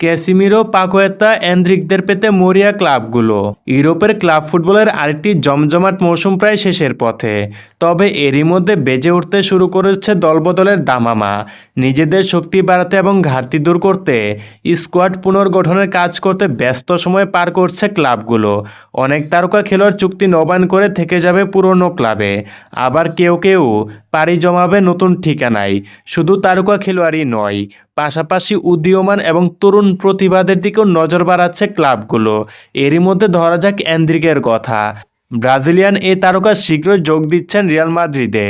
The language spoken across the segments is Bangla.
ক্যাসিমিরো, পাকোয়েতা, এন্দ্রিকদের পেতে মরিয়া ক্লাবগুলো। ইউরোপের ক্লাব ফুটবলের আরেকটি জমজমাট মৌসুম প্রায় শেষের পথে, তবে এরই মধ্যে বেজে উঠতে শুরু করেছে দলবদলের দামামা। নিজেদের শক্তি বাড়াতে এবং ঘাটতি দূর করতে স্কোয়াড পুনর্গঠনের কাজ করতে ব্যস্ত সময় পার করছে ক্লাবগুলো। অনেক তারকা খেলোয়াড় চুক্তি নবায়ন করে থেকে যাবে পুরনো ক্লাবে। আবার কেউ কেউ পাড়ি জমাবে নতুন ঠিকানায়। শুধু তারকা খেলোয়াড়ই নয়, পাশাপাশি উদীয়মান এবং তরুণ প্রতিভাদের দিকেও নজর বাড়াচ্ছে ক্লাবগুলো। এরই মধ্যে ধরা যাক অ্যান্দ্রিকের কথা। ব্রাজিলিয়ান এই তারকা শীঘ্রই যোগ দিচ্ছেন রিয়াল মাদ্রিদে।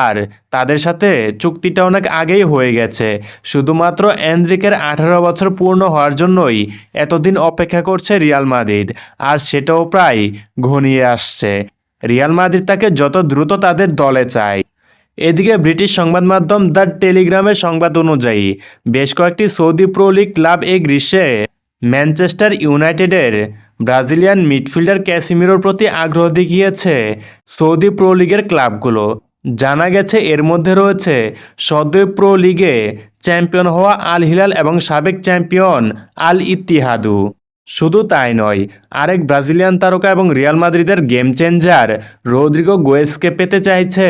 আর তাদের সাথে চুক্তিটা অনেক আগেই হয়ে গেছে। শুধুমাত্র অ্যান্দ্রিকের আঠারো বছর পূর্ণ হওয়ার জন্যই এতদিন অপেক্ষা করছে রিয়াল মাদ্রিদ। আর সেটাও প্রায় ঘনিয়ে আসছে। রিয়াল মাদ্রিদ তাকে যত দ্রুত তাদের দলে চায়। এদিকে ব্রিটিশ সংবাদ মাধ্যম দ্য টেলিগ্রামের সংবাদ অনুযায়ী, বেশ কয়েকটি সৌদি প্রো লিগ ক্লাব এই গ্রীষ্মে ম্যানচেস্টার ইউনাইটেডের ব্রাজিলিয়ান মিডফিল্ডার ক্যাসিমিরোর প্রতি আগ্রহ দেখিয়েছে সৌদি প্রো লিগের ক্লাবগুলো। জানা গেছে, এর মধ্যে রয়েছে সৌদি প্রো লিগে চ্যাম্পিয়ন হওয়া আল হিলাল এবং সাবেক চ্যাম্পিয়ন আল ইতিহাদু শুধু তাই নয়, আরেক ব্রাজিলিয়ান তারকা এবং রিয়াল মাদ্রিদের গেম চেঞ্জার রোদ্রিগো গোয়েসকে পেতে চাইছে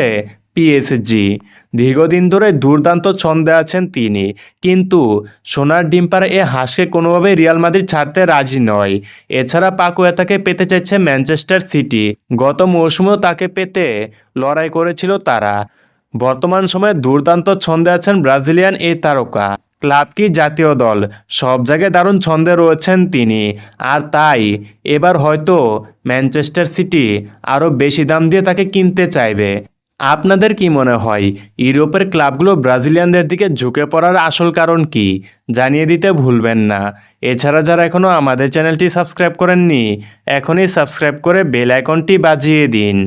পিএসজি দীর্ঘদিন ধরে দুর্দান্ত ছন্দে আছেন তিনি। কিন্তু সোনার ডিম্পার এ হাঁসকে কোনোভাবেই রিয়াল মাদ্রিদ ছাড়তে রাজি নয়। এছাড়া পাকুয়েতাকে পেতে চাইছে ম্যানচেস্টার সিটি। গত মৌসুমেও তাকে পেতে লড়াই করেছিল তারা। বর্তমান সময়ে দুর্দান্ত ছন্দে আছেন ব্রাজিলিয়ান এই তারকা। ক্লাব কি জাতীয় দল? সব জায়গায় দারুণ ছন্দে রয়েছেন তিনি। আর তাই এবার হয়তো ম্যানচেস্টার সিটি আরও বেশি দাম দিয়ে তাকে কিনতে চাইবে। আপনাদের কি মনে হয়, ইউরোপের ক্লাবগুলো ব্রাজিলিয়ানদের দিকে ঝুঁকে পড়ার আসল কারণ কি? জানিয়ে দিতে ভুলবেন না। এছাড়া যারা এখনও আমাদের চ্যানেলটি সাবস্ক্রাইব করেননি, এখনই সাবস্ক্রাইব করে বেল আইকনটি বাজিয়ে দিন।